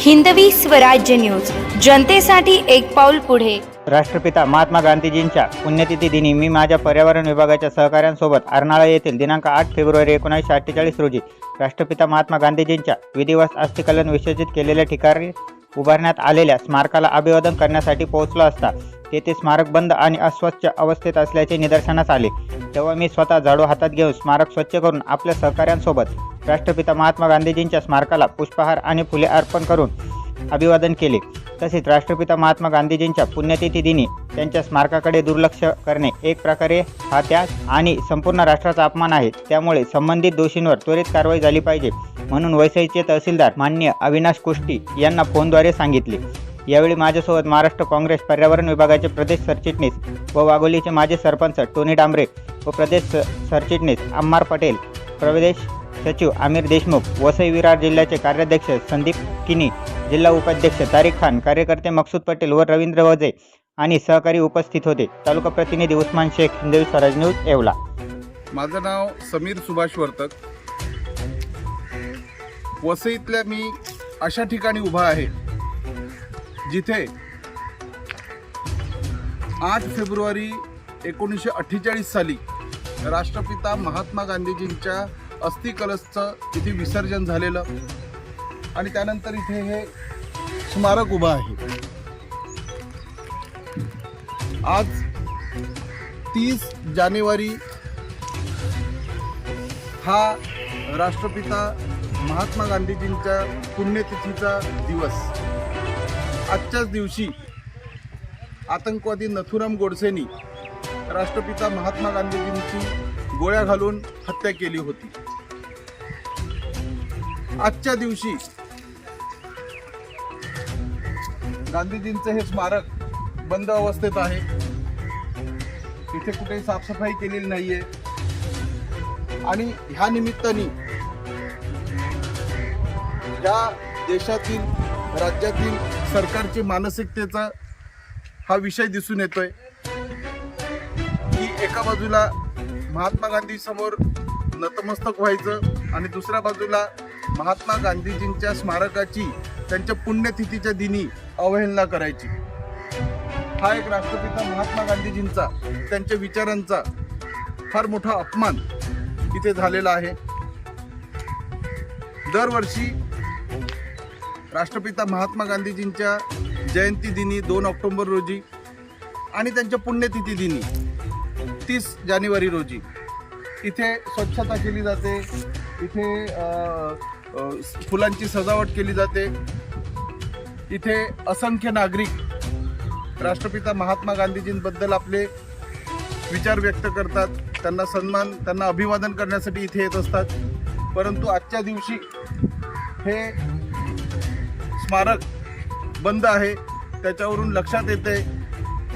Hindavi Swarajya news. जनतेसाठी एक पाऊल पुढे. राष्ट्रपिता महात्मा गांधीजींच्या पुण्यतिथी दिनी मी माझ्या पर्यावरण विभागाच्या सहकाऱ्यांसोबत अर्नाळा येथील दिनांक आठ फेब्रुवारी एकोणीसशे अठ्ठेचाळीस रोजी राष्ट्रपिता महात्मा गांधीजींच्या विधिवास अस्थिकलन विसर्जित केलेल्या ठिकाणी उभारण्यात आलेल्या स्मारकाला अभिवादन करण्यासाठी पोहोचलो असता तेथे स्मारक बंद आणि अस्वच्छ अवस्थेत असल्याचे निदर्शनास आले. तेव्हा मी स्वतः झाडू हातात घेऊन स्मारक स्वच्छ करून आपल्या सहकाऱ्यांसोबत राष्ट्रपिता महात्मा गांधीजींच्या स्मारकाला पुष्पहार आणि फुले अर्पण करून अभिवादन केले. तसेच राष्ट्रपिता महात्मा गांधीजींच्या पुण्यतिथी दिनी त्यांच्या स्मारकाकडे दुर्लक्ष करणे एक प्रकारे हा त्या आणि संपूर्ण राष्ट्राचा अपमान आहे. त्यामुळे संबंधित दोषींवर त्वरित कारवाई झाली पाहिजे. म्हणून वैसईचे तहसीलदार मान्य अविनाश कुष्टी यांना फोनद्वारे सांगितले. यावेळी माझ्यासोबत महाराष्ट्र काँग्रेस पर्यावरण विभागाचे प्रदेश सरचिटणीस व वाघोलीचे माजी सरपंच टोनी डांबरे व प्रदेश सरचिटणीस अम्मार पटेल प्रदेश सचिव आमिर देशमुख वसई विरार जिल्ह्याचे कार्याध्यक्ष संदीप किनी जिल्हा उपाध्यक्ष तारिक खान कार्यकर्ते मकसूद पटेल व रवींद्र वजे आणि सहकारी उपस्थित होते. तालुका प्रतिनिधी उस्मान शेख हिंदवी स्वराज न्यूज येवला. माझं नाव समीर सुभाष वर्तक. वसईतल्या मी अशा ठिकाणी उभा आहे जिथे आठ फेब्रुवारी एकोणीसशे अठ्ठेचाळीस साली राष्ट्रपिता महात्मा गांधीजींच्या अस्थिकलशचं इथे विसर्जन झालेलं आणि त्यानंतर इथे हे स्मारक उभं आहे. आज तीस जानेवारी हा राष्ट्रपिता महात्मा गांधीजींच्या पुण्यतिथीचा दिवस. आजच्याच दिवशी आतंकवादी नथुराम गोडसेनी राष्ट्रपिता महात्मा गांधीजींची गोळ्या घालून हत्या केली होती. आजच्या दिवशी गांधीजींचं हे स्मारक बंद अवस्थेत आहे. तिथे कुठेही साफसफाई केलेली नाहीये. आणि ह्या निमित्ताने या देशातील राज्यातील सरकारची मानसिकतेचा हा विषय दिसून येतोय. की एका बाजूला महात्मा गांधी समोर नतमस्तक व्हायचं आणि दुसऱ्या बाजूला महात्मा गांधीजींच्या स्मारकाची त्यांच्या पुण्यतिथीच्या दिनी अवहेलना करायची. हा एक राष्ट्रपिता महात्मा गांधीजींचा त्यांच्या विचारांचा फार मोठा अपमान इथे झालेला आहे. दरवर्षी राष्ट्रपिता महात्मा गांधीजींच्या जयंती दिनी दोन ऑक्टोबर रोजी आणि त्यांच्या पुण्यतिथी दिनी तीस जानेवारी रोजी. इथे स्वच्छता केली जाते. इथे फुलांची सजावट केली जाते. इथे असंख्य नागरिक राष्ट्रपिता महात्मा गांधीजींबद्दल आपले विचार व्यक्त करतात. त्यांना सन्मान त्यांना अभिवादन करण्यासाठी इथे येत असतात. परंतु आजच्या दिवशी हे स्मारक बंद आहे. त्याच्यावरून लक्षात येते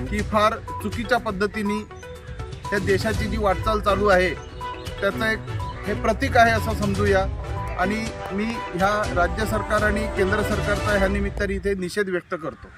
की फार चुकीच्या पद्धतीने त्या देशाची जी वाटचाल चालू आहे त्याचं एक हे प्रतीक आहे असं समजूया. आणि मी ह्या राज्य सरकार आणि केंद्र सरकारचा ह्या निमित्ताने इथे निषेध व्यक्त करतो.